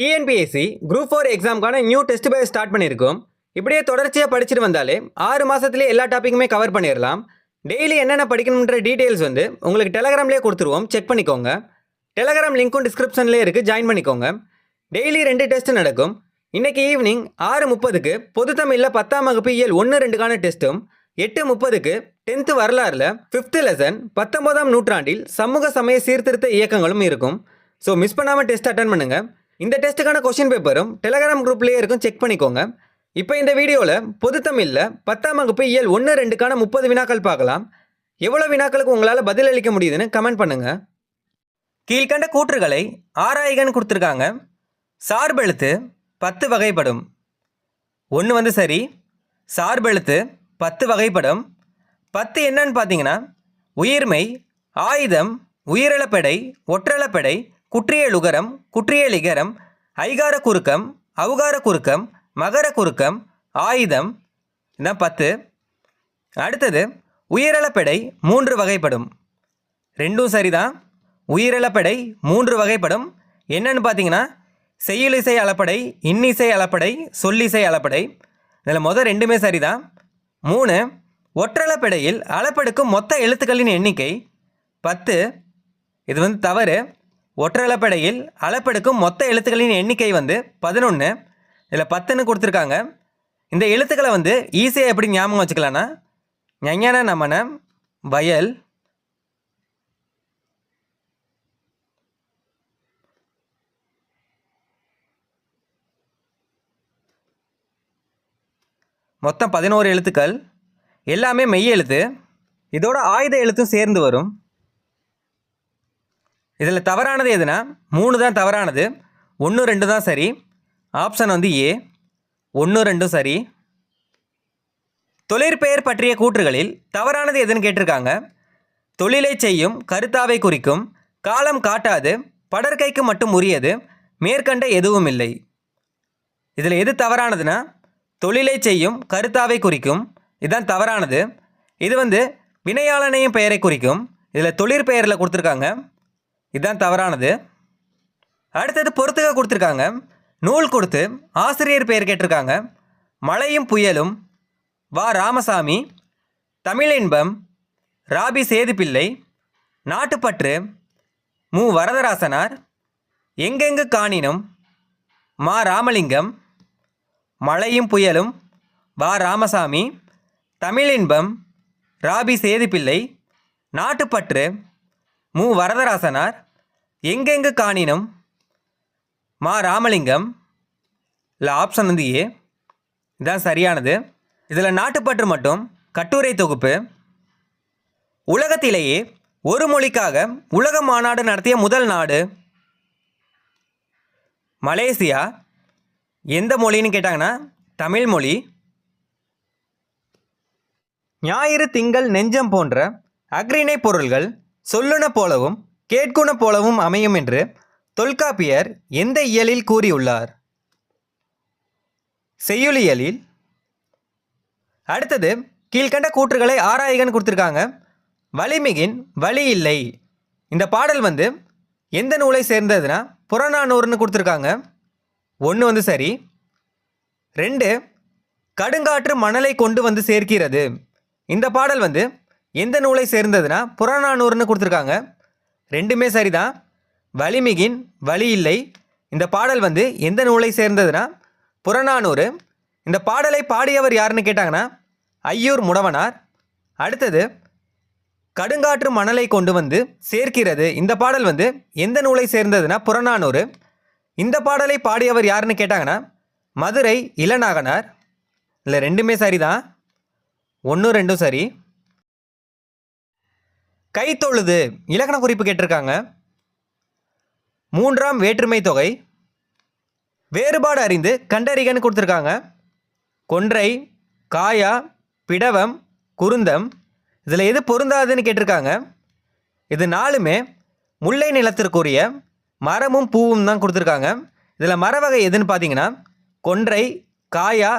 TNPSC group four எக்ஸாமுக்கான new test base start பண்ணியிருக்கோம். இப்படியே தொடர்ச்சியாக படிச்சுட்டு வந்தாலே ஆறு மாதத்துலேயே எல்லா டாப்பிக்குமே கவர் பண்ணிடலாம் டெய்லி என்னென்ன படிக்கணுன்ற டீட்டெயில்ஸ் வந்து உங்களுக்கு டெலகிராம்லேயே கொடுத்துருவோம். செக் பண்ணிக்கோங்க. டெலகிராம் லிங்க்கும் டிஸ்கிரிப்ஷன்லேயே இருக்குது ஜாயின் பண்ணிக்கோங்க. டெய்லி ரெண்டு டெஸ்ட் நடக்கும். இன்றைக்கி ஈவினிங் ஆறு முப்பதுக்கு பொதுத்தமிழில் பத்தாம் வகுப்பு இயல் ஒன்று ரெண்டுக்கான டெஸ்ட்டும் எட்டு முப்பதுக்கு டென்த்து வரலாறில் ஃபிஃப்த்து லெசன் பத்தொம்போதாம் நூற்றாண்டில் சமூக சமய சீர்திருத்த இயக்கங்களும் இருக்கும். ஸோ மிஸ் பண்ணாமல் டெஸ்ட் அட்டன் பண்ணுங்கள் இந்த டெஸ்ட்டுக்கான கொஷின் பேப்பரும் டெலகிராம் குரூப்லேயே இருக்கும். செக் பண்ணிக்கோங்க. இப்போ இந்த வீடியோவில் பொதுத்தமிழில் பத்தாம் வகுப்பு இயல் ஒன்று ரெண்டுக்கான முப்பது வினாக்கள் பார்க்கலாம். எவ்வளோ வினாக்களுக்கு உங்களால் பதிலளிக்க முடியுதுன்னு கமெண்ட் பண்ணுங்கள் கீழ்கண்ட கூற்றுகளை ஆராய்கன்னு கொடுத்துருக்காங்க. சார்பெழுத்து பத்து வகைப்படும். ஒன்று வந்து சரி சார்பெழுத்து பத்து வகைப்படும். பத்து என்னன்னு பார்த்தீங்கன்னா உயிர்மை ஆயுதம் உயிரிழப்படை ஒற்றளப்படை குற்றியலுகரம் குற்றியலிகரம் ஐகார குறுக்கம் அவுகார குறுக்கம் மகர குறுக்கம் ஆயுதம். இதான் பத்து. அடுத்தது உயிரிழப்படை மூன்று வகைப்படும். ரெண்டும் சரிதான். உயிரிழப்படை மூன்று வகைப்படும். என்னென்னு பார்த்தீங்கன்னா செய்யுளிசை அளப்படை இன்னிசை அளப்படை சொல்லிசை அளப்படை. இதில் மொதல் ரெண்டுமே சரிதான். மூணு ஒற்றளப்படையில் அளப்பெடுக்கும் மொத்த எழுத்துக்களின் எண்ணிக்கை. பத்து இது வந்து தவறு. ஒற்றளப்படையில் அளப்பெடுக்கும் மொத்த எழுத்துக்களின் எண்ணிக்கை வந்து பதினொன்று இதில் பத்துன்னு கொடுத்துருக்காங்க. இந்த எழுத்துக்களை வந்து ஈஸியாக எப்படி ஞாபகம் வச்சுக்கலான்னா ஞஞான நமன வயல் மொத்தம் பதினோரு எழுத்துக்கள். எல்லாமே மெய் எழுத்து. இதோட ஆயுத எழுத்தும் சேர்ந்து வரும். இதில் தவறானது எதுனா மூணு தான் தவறானது ஒன்று ரெண்டு தான் சரி ஆப்ஷன் வந்து ஏ ஒன்று ரெண்டும் சரி. தொழிற்பெயர் பற்றிய கூற்றுகளில் தவறானது எதுன்னு கேட்டிருக்காங்க. தொழிலை செய்யும் கருத்தாவை குறிக்கும் காலம் காட்டாது படற்கைக்கு மட்டும் உரியது மேற்கண்ட எதுவும் இல்லை. இதில் எது தவறானதுன்னா தொழிலை செய்யும் கருத்தாவை குறிக்கும் இதுதான் தவறானது. இது வந்து வினையாளனையும் பெயரை குறிக்கும். இதில் தொழிற்பெயரில் கொடுத்துருக்காங்க. இதுதான் தவறானது. அடுத்தது பொறுத்துக கொடுத்துருக்காங்க. நூல் கொடுத்து ஆசிரியர் பெயர் கேட்டிருக்காங்க. மழையும் புயலும் வா. ராமசாமி தமிழின்பம் ராபி சேதுப்பிள்ளை நாட்டுப்பற்று மு. வரதராசனார் எங்கெங்கு காணினும் மா. ராமலிங்கம் மழையும் புயலும் வா. ராமசாமி தமிழின்பம் ராபி சேதுப்பிள்ளை நாட்டுப்பற்று மு. வரதராசனார் எங்கெங்கு காணினம்? மா ராமலிங்கம். இல்லை ஆப்ஷன் வந்து ஏ. இதான் சரியானது. இதில் நாட்டுப்பற்று மட்டும் கட்டுரை தொகுப்பு. உலகத்திலேயே ஒரு மொழிக்காக உலக மாநாடு நடத்திய முதல் நாடு மலேசியா. எந்த மொழின்னு கேட்டாங்கன்னா தமிழ் மொழி. ஞாயிறு திங்கள் நெஞ்சம் போன்ற அக்ரிணை பொருள்கள் சொல்லுன போலவும் கேட்குண போலவும் அமையும் என்று தொல்காப்பியர் எந்த இயலில் கூறியுள்ளார்? செய்யுளியலில். அடுத்தது கீழ்கண்ட கூற்றுகளை ஆராயகன் கொடுத்துருக்காங்க. வலிமிகின் வழி இல்லை. இந்த பாடல் வந்து எந்த நூலை சேர்ந்ததுன்னா புறநானூறுன்னு கொடுத்துருக்காங்க. ஒன்று வந்து சரி. ரெண்டு கடுங்காற்று மணலை கொண்டு வந்து சேர்க்கிறது. இந்த பாடல் வந்து எந்த நூலை சேர்ந்ததுன்னா புறநானூறுன்னு கொடுத்துருக்காங்க. ரெண்டுமே சரிதான். வலிமிகின் வழி இல்லை. இந்த பாடல் வந்து எந்த நூலை சேர்ந்ததுன்னா புறநானூறு. இந்த பாடலை பாடியவர் யாருன்னு கேட்டாங்கன்னா ஐயூர் முடவனார். அடுத்தது கடுங்காற்று மணலை கொண்டு வந்து சேர்க்கிறது. இந்த பாடல் வந்து எந்த நூலை சேர்ந்ததுன்னா புறநானூறு. இந்த பாடலை பாடியவர் யாருன்னு கேட்டாங்கன்னா மதுரை இளநாகனார். இல்லை ரெண்டுமே சரிதான். ஒன்றும் ரெண்டும் சரி. கைத்தொழுது இலக்கண குறிப்பு கேட்டிருக்காங்க. மூன்றாம் வேற்றுமை தொகை. வேறுபாடு அறிந்து கண்டறிகன்னு கொடுத்துருக்காங்க. கொன்றை காயா பிடவம் குருந்தம். இதில் எது பொருந்தாதுன்னு கேட்டிருக்காங்க. இது நாலுமே முல்லை நிலத்திற்குரிய மரமும் பூவும் தான் கொடுத்துருக்காங்க. இதில் மர வகை எதுன்னு பார்த்தீங்கன்னா கொன்றை காயா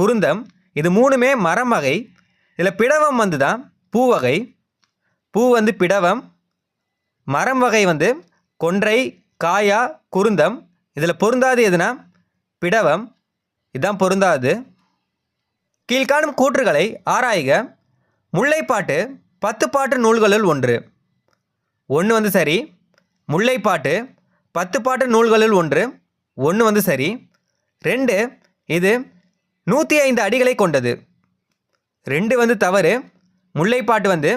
குருந்தம். இது மூணுமே மரம் வகை. இதில் பிடவம் வந்து தான் பூ வகை. பூ வந்து பிடவம் மரம் வகை வந்து கொன்றை காயா குருந்தம். இதில் பொருந்தாது எதுனா? பிடவம். இதுதான் பொருந்தாது. கீழ்காணும் கூற்றுகளை ஆராய்க. முல்லைப்பாட்டு பத்து பாட்டு நூல்களுள் ஒன்று. ஒன்று வந்து சரி முல்லைப்பாட்டு பத்து பாட்டு நூல்களுள் ஒன்று. ஒன்று வந்து சரி ரெண்டு இது நூற்றி ஐந்து அடிகளை கொண்டது. ரெண்டு வந்து தவறு முல்லைப்பாட்டு வந்து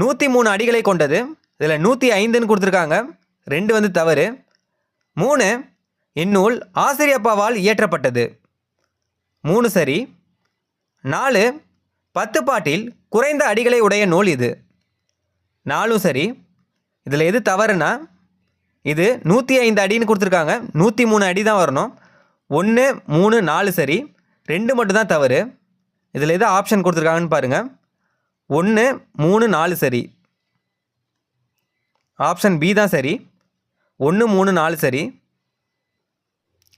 நூற்றி மூணு அடிகளை கொண்டது. இதில் நூற்றி ஐந்துன்னு கொடுத்துருக்காங்க. ரெண்டு வந்து தவறு. மூணு இந்நூல் ஆசிரியப்பாவால் இயற்றப்பட்டது. மூணு சரி. நாலு பத்து பாட்டில் குறைந்த அடிகளை உடைய நூல் இது. நாலும் சரி. இதில் எது தவறுனா இது நூற்றி ஐந்து அடின்னு கொடுத்துருக்காங்க. நூற்றி மூணு அடி தான் வரணும். ஒன்று மூணு நாலு சரி. ரெண்டு மட்டும் தான் தவறு. இதில் எது ஆப்ஷன் கொடுத்துருக்காங்கன்னு பாருங்கள் ஒன்று மூணு நாலு சரி. ஆப்ஷன் பி தான் சரி. ஒன்று மூணு நாலு சரி.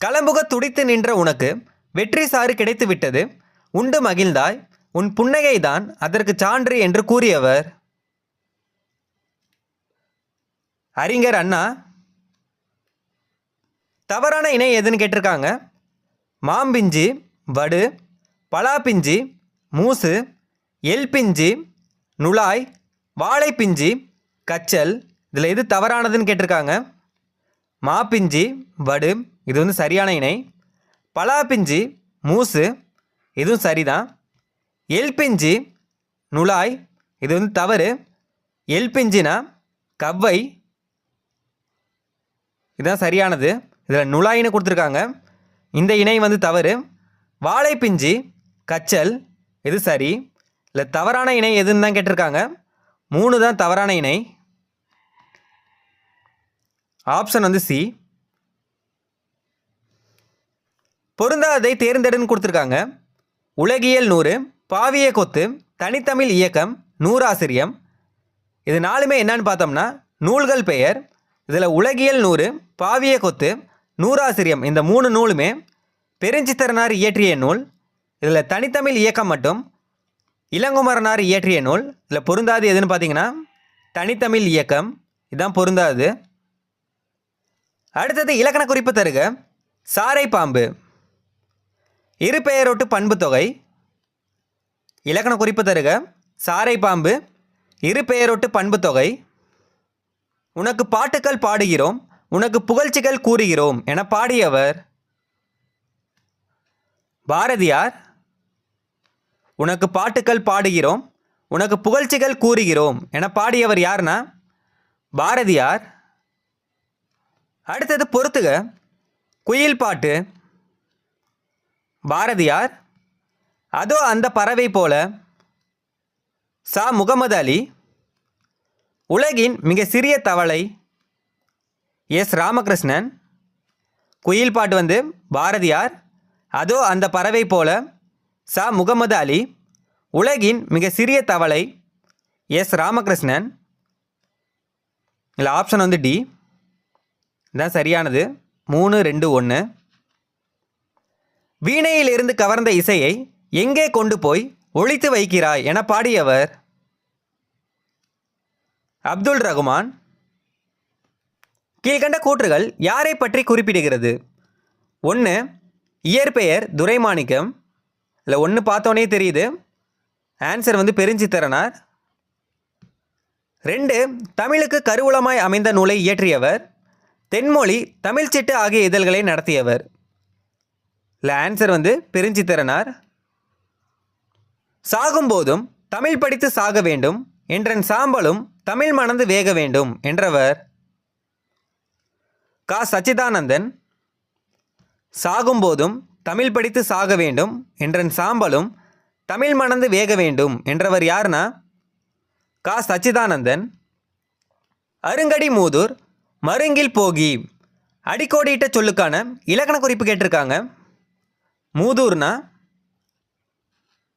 கலம்புக துடித்து நின்ற உனக்கு வெற்றி சாறு கிடைத்து விட்டது உண்டு மகிழ்ந்தாய். உன் புன்னகைதான் அதற்கு சான்று என்று கூறியவர். அறிஞர் அண்ணா தவறான இணை எதுன்னு கேட்டிருக்காங்க. மாம்பிஞ்சி வடு பலாப்பிஞ்சி மூசு எல் பிஞ்சி நுழாய் வாழைப்பிஞ்சி கச்சல் இதில் எது தவறானதுன்னு கேட்டிருக்காங்க. மாப்பிஞ்சி வடு இது வந்து சரியான இணை. பலாப்பிஞ்சு மூசு இதுவும் சரிதான். எல்பிஞ்சி நுழாய் இது வந்து தவறு. எல்பிஞ்சினா கவ்வை இதுதான் சரியானது. இதில் நுழாயின்னு கொடுத்துருக்காங்க. இந்த இணை வந்து தவறு. வாழைப்பிஞ்சி கச்சல் இது சரி. இல்லை தவறான இணை எதுன்னு தான் கேட்டிருக்காங்க. மூணு தான் தவறான இணை. ஆப்ஷன் வந்து சி பொருந்தாததை தேர்ந்தெடுன்னு கொடுத்துருக்காங்க. உலகியல் நூறு பாவிய கொத்து தனித்தமிழ் இயக்கம் நூறாசிரியம். இது நாலுமே என்னன்னு பார்த்தோம்னா நூல்கள் பெயர். இதில் உலகியல் நூறு பாவிய கொத்து நூறாசிரியம் இந்த மூணு நூலுமே பெருஞ்சித்திரனார் இயற்றிய நூல். இதில் தனித்தமிழ் இயக்கம் மட்டும் இளங்குமரனார் இயற்றிய நூல் இதில் பொருந்தாது எதுன்னு பார்த்தீங்கன்னா தனித்தமிழ் இயக்கம். இதுதான் பொருந்தாது. அடுத்தது இலக்கண குறிப்பு தருக. சாரை பாம்பு. இரு பெயரொட்டு பண்பு தொகை. இலக்கண குறிப்பு தருக. சாரை பாம்பு இரு பெயரொட்டு பண்பு தொகை. உனக்கு பாட்டுக்கள் பாடுகிறோம் உனக்கு புகழ்ச்சிகள் கூறுகிறோம் என பாடியவர். பாரதியார் உனக்கு பாட்டுக்கள் பாடுகிறோம் உனக்கு புகழ்ச்சிகள் கூறுகிறோம் என பாடியவர் யார்னா பாரதியார். அடுத்தது பொறுத்துக. குயில் பாட்டு. பாரதியார். அதோ அந்த பறவை போல. சா. முகமது அலி. உலகின் மிக சிறிய தவளை. எஸ். ராமகிருஷ்ணன். குயில் பாட்டு வந்து பாரதியார். அதோ அந்த பறவை போல. சா. முகமது அலி உலகின் மிக சிறிய தவளை எஸ். ராமகிருஷ்ணன். இல்லை ஆப்ஷன் வந்து டி. இதுதான் சரியானது. மூணு ரெண்டு ஒன்று வீணையிலிருந்து கவர்ந்த இசையை எங்கே கொண்டு போய் ஒழித்து வைக்கிறாய் என பாடியவர் அப்துல் ரகுமான். கீழ்கண்ட கூற்றுகள் யாரை பற்றி குறிப்பிடுகிறது? ஒன்று இயற்பெயர் துரைமாணிக்கம். இல்லை ஒன்று பார்த்தோன்னே தெரியுது. ஆன்சர் வந்து பெருஞ்சித்திரனார். ரெண்டு தமிழுக்கு கருவூலமாய் அமைந்த நூலை இயற்றியவர். தென்மொழி தமிழ்ச்சிட்டு ஆகிய இதழ்களை நடத்தியவர். இல்லை ஆன்சர் வந்து பெருஞ்சித்திரனார். சாகும்போதும் தமிழ் படித்து சாக வேண்டும். என்றன் சாம்பலும் தமிழ் மணந்து வேக வேண்டும் என்றவர். கா. சச்சிதானந்தன். சாகும்போதும் தமிழ் படித்து சாக வேண்டும் என்றன் சாம்பலும் தமிழ் மணந்து வேக வேண்டும் என்றவர் யாருன்னா கா. சச்சிதானந்தன். அருங்கடி மூதூர் மருங்கில் போகி அடிக்கோடியிட்ட சொல்லுக்கான இலக்கண குறிப்பு கேட்டிருக்காங்க. மூதூர்னா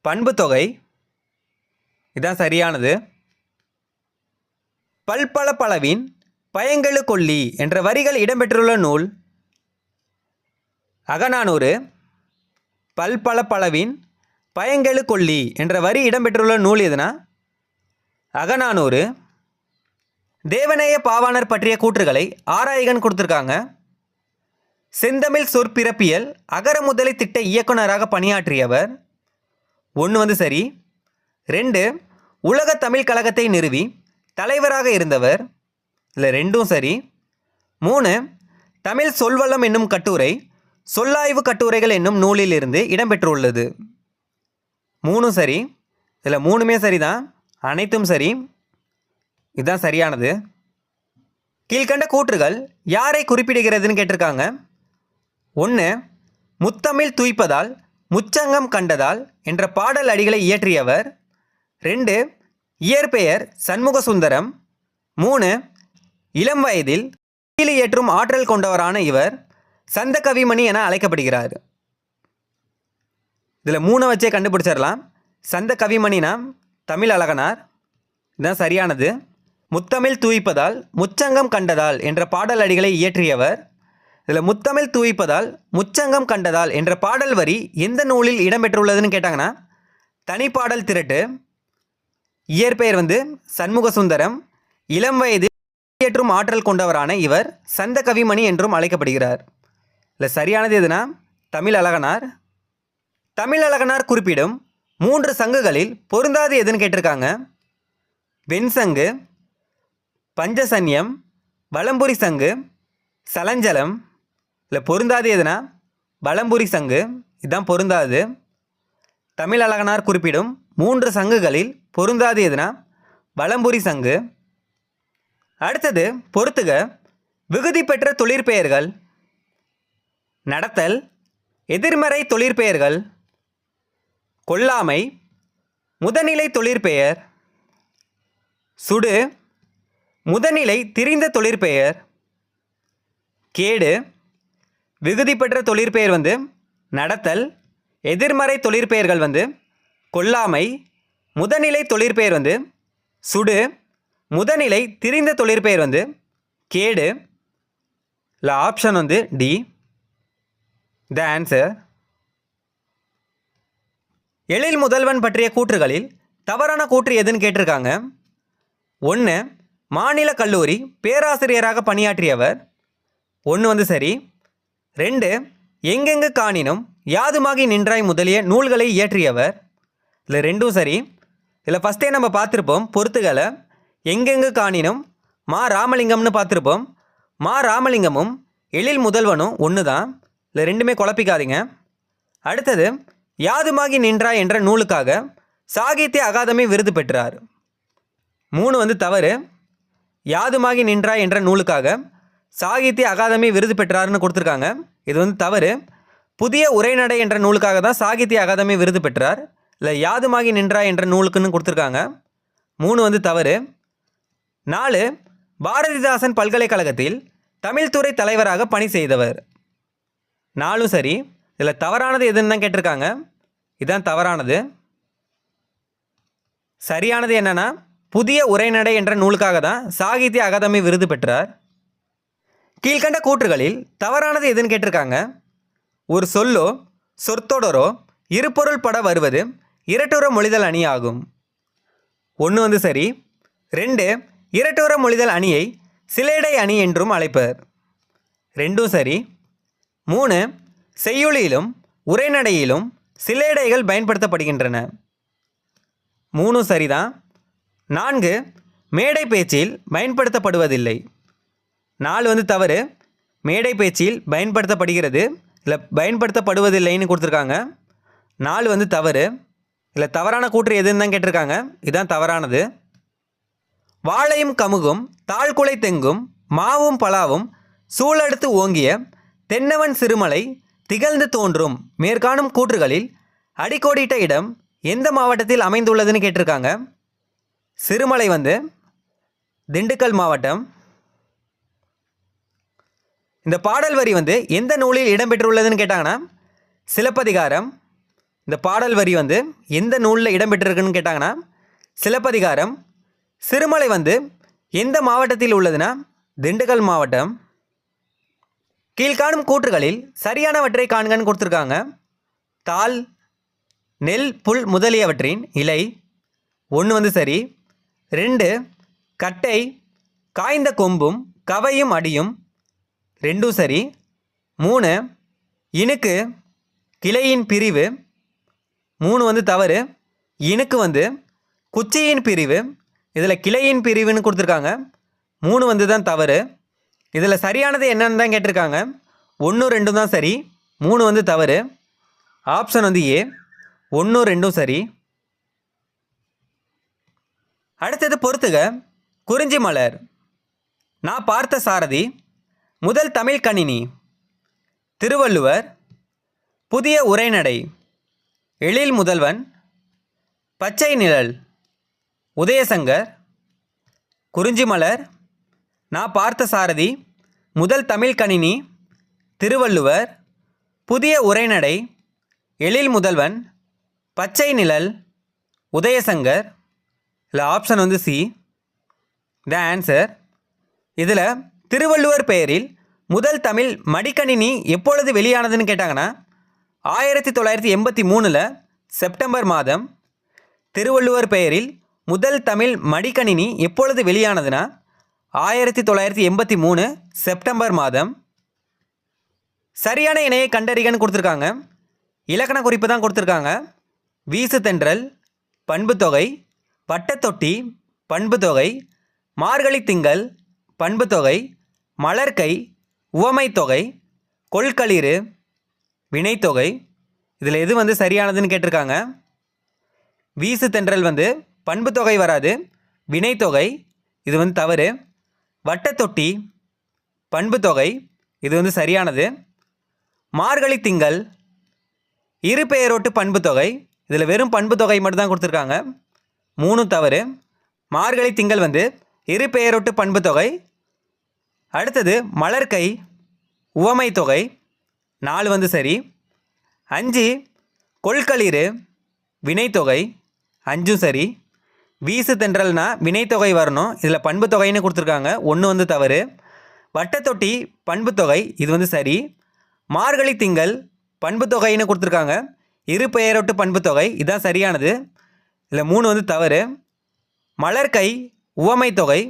பண்பு தொகை. இதான் சரியானது. பல்பல பலவின் பயங்கெழு கொல்லி என்ற வரிகள் இடம்பெற்றுள்ள நூல் அகநானூறு. பல்பல பலவின் பயங்கெழு கொல்லி என்ற வரி இடம்பெற்றுள்ள நூல் எதுனா? அகநானூறு. தேவநேய பாவாணர் பற்றிய கூற்றுகளை ஆராயகன் கொடுத்துருக்காங்க. செந்தமிழ் சொற்பிறப்பியல் அகர முதலை திட்ட இயக்குனராக பணியாற்றியவர். ஒன்று வந்து சரி. ரெண்டு உலக தமிழ் கழகத்தை நிறுவி தலைவராக இருந்தவர். இல்லை ரெண்டும் சரி. மூணு தமிழ் சொல்வளம் என்னும் கட்டுரை சொல்லாய்வு கட்டுரைகள் என்னும் நூலிலிருந்து இடம்பெற்றுள்ளது. மூணும் சரி. இதில் மூணுமே சரிதான். அனைத்தும் சரி. இதுதான் சரியானது. கீழ்கண்ட கூற்றுகள் யாரை குறிப்பிடுகிறதுன்னு கேட்டிருக்காங்க. ஒன்று முத்தமிழ் துய்ப்பதால் முச்சங்கம் கண்டதால் என்ற பாடல் அடிகளை இயற்றியவர். ரெண்டு இயற்பெயர் சண்முக சுந்தரம் மூணு இளம் வயதில் கீழே ஏற்றும் ஆற்றல் கொண்டவரான இவர். சந்த கவிமணி என அழைக்கப்படுகிறார். இதில் மூணை வச்சே கண்டுபிடிச்சிடலாம். சந்த கவிமணினா தமிழ் அழகனார். இதுதான் சரியானது. முத்தமிழ் தூய்ப்பதால் முச்சங்கம் கண்டதால் என்ற பாடல் அடிகளை இயற்றியவர். இதில் முத்தமிழ் தூய்ப்பதால் முச்சங்கம் கண்டதால் என்ற பாடல் வரி எந்த நூலில் இடம்பெற்றுள்ளதுன்னு கேட்டாங்கன்னா தனிப்பாடல் திரட்டு. இயற்பெயர் வந்து சண்முக சுந்தரம் இளம் வயதில் ஏற்றும் ஆற்றல் கொண்டவரான இவர் சந்த கவிமணி என்றும் அழைக்கப்படுகிறார். இல்லை சரியானது எதுனா? தமிழ் அழகனார். தமிழ் அழகனார் குறிப்பிடும் மூன்று சங்குகளில் பொருந்தாது எதுன்னு கேட்டிருக்காங்க. வெண்சங்கு பஞ்சசன்யம் வலம்புரி சங்கு சலஞ்சலம். இல்லை பொருந்தாது எதுனா? வலம்புரி சங்கு இதுதான் பொருந்தாது. தமிழ் அழகனார் குறிப்பிடும் மூன்று சங்குகளில் பொருந்தாது எதுனா? வலம்புரி சங்கு. அடுத்தது பொறுத்துக. விகுதி பெற்ற தொழிற்பெயர்கள். நடத்தல் எதிர்மறை தொழிற்பெயர்கள் கொல்லாமை முதநிலை தொழிற்பெயர் சுடு முதநிலை திரிந்த தொழிற்பெயர் கேடு விகுதி பெற்ற தொழிற்பெயர் வந்து நடத்தல் எதிர்மறை தொழிற்பெயர்கள் வந்து கொல்லாமை முதநிலை தொழிற்பெயர் வந்து சுடு முதநிலை திரிந்த தொழிற்பெயர் வந்து கேடு. இல்லை ஆப்ஷன் வந்து டி. த ஆன்சர் எழில் முதல்வன் பற்றிய கூற்றுகளில் தவறான கூற்று எதுன்னு கேட்டிருக்காங்க. ஒன்று மாநில கல்லூரி பேராசிரியராக பணியாற்றியவர். ஒன்று வந்து சரி. ரெண்டு எங்கெங்கு காணினும் யாதுமாகி நின்றாய் முதலிய நூல்களை இயற்றியவர். இல்லை ரெண்டும் சரி. இதில் ஃபஸ்ட்டே நம்ம பார்த்துருப்போம் பொறுத்துகளை எங்கெங்கு காணினும் மா ராமலிங்கம்னு பார்த்துருப்போம். மா ராமலிங்கமும் எழில் முதல்வனும் ஒன்று தான் இல்லை ரெண்டுமே குழப்பிக்காதீங்க. அடுத்தது யாதுமாகி நின்றாய் என்ற நூலுக்காக சாகித்ய அகாதமி விருது பெற்றார். மூணு வந்து தவறு. யாதுமாகி நின்றாய் என்ற நூலுக்காக சாகித்ய அகாதமி விருது பெற்றார்னு கொடுத்துருக்காங்க. இது வந்து தவறு. புதிய உரைநடை என்ற நூலுக்காக தான் சாகித்ய அகாதமி விருது பெற்றார். இல்லை யாதுமாகி நின்றாய் என்ற நூலுக்குன்னு கொடுத்துருக்காங்க. மூணு வந்து தவறு. நாலு பாரதிதாசன் பல்கலைக்கழகத்தில் தமிழ்துறை தலைவராக பணி செய்தவர். நாலும் சரி. இதில் தவறானது எதுன்னு தான் கேட்டிருக்காங்க. இதுதான் தவறானது. சரியானது என்னென்னா புதிய உரைநடை என்ற நூலுக்காக தான் சாகித்ய அகாதமி விருது பெற்றார். கீழ்கண்ட கூற்றுகளில் தவறானது எதுன்னு கேட்டிருக்காங்க. ஒரு சொல்லோ சொற்தொடரோ இருபொருள் பட வருவது இரட்டுற மொழிதல் அணி ஆகும். ஒன்று வந்து சரி ரெண்டு இரட்டுற மொழிதல் அணியை சிலேடை அணி என்றும் அழைப்பர். ரெண்டும் சரி மூணு செய்யுளிலும் உரைநடையிலும் சிலேடைகள் பயன்படுத்தப்படுகின்றன. மூணும் சரிதான் நான்கு மேடை பேச்சில் பயன்படுத்தப்படுவதில்லை. நாலு வந்து தவறு. மேடை பேச்சில் பயன்படுத்தப்படுகிறது. இல்லை பயன்படுத்தப்படுவதில்லைன்னு கொடுத்துருக்காங்க. நாலு வந்து தவறு. இல்லை தவறான கூற்று எதுன்னு தான் கேட்டிருக்காங்க. இதுதான் தவறானது. வாழையும் கமுகும் தாழ்குலை தெங்கும் மாவும் பலாவும் சூழடுத்து ஓங்கிய தென்னவன் சிறுமலை திகழ்ந்து தோன்றும் மேற்காணும் கூற்றுகளில் அடிக்கோடிட்ட இடம் எந்த மாவட்டத்தில் அமைந்துள்ளதுன்னு கேட்டிருக்காங்க. சிறுமலை வந்து திண்டுக்கல் மாவட்டம். இந்த பாடல் வரி வந்து எந்த நூலில் இடம்பெற்றுள்ளதுன்னு கேட்டாங்கன்னா சிலப்பதிகாரம். இந்த பாடல் வரி வந்து எந்த நூலில் இடம்பெற்றிருக்குன்னு கேட்டாங்கன்னா சிலப்பதிகாரம். சிறுமலை வந்து எந்த மாவட்டத்தில் உள்ளதுன்னா திண்டுக்கல் மாவட்டம். கீழ்காணும் கூற்றுகளில் சரியானவற்றை காண்கன்னு கொடுத்துருக்காங்க. தால் நெல் புல் முதலியவற்றின் இலை ஒன்று வந்து சரி. ரெண்டு கட்டை காய்ந்த கொம்பும் கவையும் அடியும் ரெண்டும் சரி. மூணு இனுக்கு கிளையின் பிரிவு மூணு வந்து தவறு. இனுக்கு வந்து குச்சியின் பிரிவு இதில் கிளையின் பிரிவுன்னு கொடுத்துருக்காங்க. மூணு வந்து தான் தவறு. இதில் சரியானது என்னன்னு தான் கேட்டிருக்காங்க. ஒன்று ரெண்டும் தான் சரி. மூணு வந்து தவறு. ஆப்ஷன் வந்து ஏ ஒன்றும் ரெண்டும் சரி. அடுத்தது பொறுத்துக. குறிஞ்சி மலர். நான் பார்த்த சாரதி. முதல் தமிழ் கணினி. திருவள்ளுவர். புதிய உரைநடை. எழில் முதல்வன். பச்சை நிழல். உதயசங்கர். குறிஞ்சி மலர். நான் பார்த்த சாரதி முதல் தமிழ் கணினி திருவள்ளுவர் புதிய உரைநடை எழில் முதல்வன் பச்சை நிழல் உதயசங்கர் இல்லை ஆப்ஷன் வந்து சி த ஆன்சர் இதில் திருவள்ளுவர் பெயரில் முதல் தமிழ் மடிக்கணினி எப்பொழுது வெளியானதுன்னு கேட்டாங்கன்னா ஆயிரத்தி தொள்ளாயிரத்தி எண்பத்தி மூணில் செப்டம்பர் மாதம் திருவள்ளுவர் பெயரில் முதல் தமிழ் மடிக்கணினி எப்பொழுது வெளியானதுன்னா ஆயிரத்தி தொள்ளாயிரத்தி எண்பத்தி மூணு செப்டம்பர் மாதம் சரியான இணையை கண்டறிகன்னு கொடுத்துருக்காங்க. இலக்கண குறிப்பு தான் கொடுத்துருக்காங்க. வீசு தென்றல் பண்புத்தொகை வட்டத்தொட்டி பண்புத்தொகை மார்கழி திங்கள் பண்புத்தொகை மலர்க்கை உவமைத்தொகை கொள்களிறு வினைத்தொகை இதில் எது வந்து சரியானதுன்னு கேட்டிருக்காங்க. வீசு தென்றல் வந்து பண்புத்தொகை வராது வினைத்தொகை இது வந்து தவறு. வட்டத்தொட்டி பண்புத்தொகை இது வந்து சரியானது. மார்கழி திங்கள் இரு பெயரோட்டு தொகை. இதில் வெறும் பண்பு தொகை மட்டும்தான் கொடுத்துருக்காங்க. மூணு தவறு. மார்கழி திங்கள் வந்து இரு பெயரோட்டு பண்புத்தொகை அடுத்தது மலர்கை உவமை தொகை. நாலு வந்து சரி. அஞ்சு கொள்களிறு வினைத்தொகை. அஞ்சும் சரி. வீசு தென்றல்னா வினைத்தொகை வரணும். இதில் பண்பு தொகைன்னு கொடுத்துருக்காங்க. ஒன்று வந்து தவறு. வட்டத்தொட்டி பண்பு தொகை இது வந்து சரி. மார்கழி திங்கள் பண்பு தொகைன்னு கொடுத்துருக்காங்க. இரு பெயரொட்டு பண்பு தொகை இதுதான் சரியானது. இதில் மூணு வந்து தவறு. மலர்கை உவமை தொகை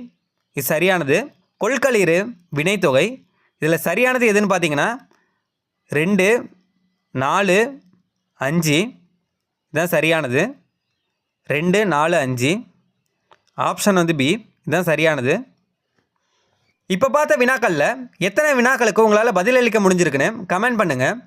இது சரியானது. கொள்களிறு வினைத்தொகை இதில் சரியானது எதுன்னு பார்த்தீங்கன்னா ரெண்டு நாலு அஞ்சு இதுதான் சரியானது. ரெண்டு நாலு அஞ்சு. ஆப்ஷன் வந்து பி இதுதான் சரியானது. இப்போ பார்த்த வினாக்களில் எத்தனை வினாக்களுக்கு உங்களால் பதிலளிக்க முடிஞ்சிருக்குன்னு கமெண்ட் பண்ணுங்கள்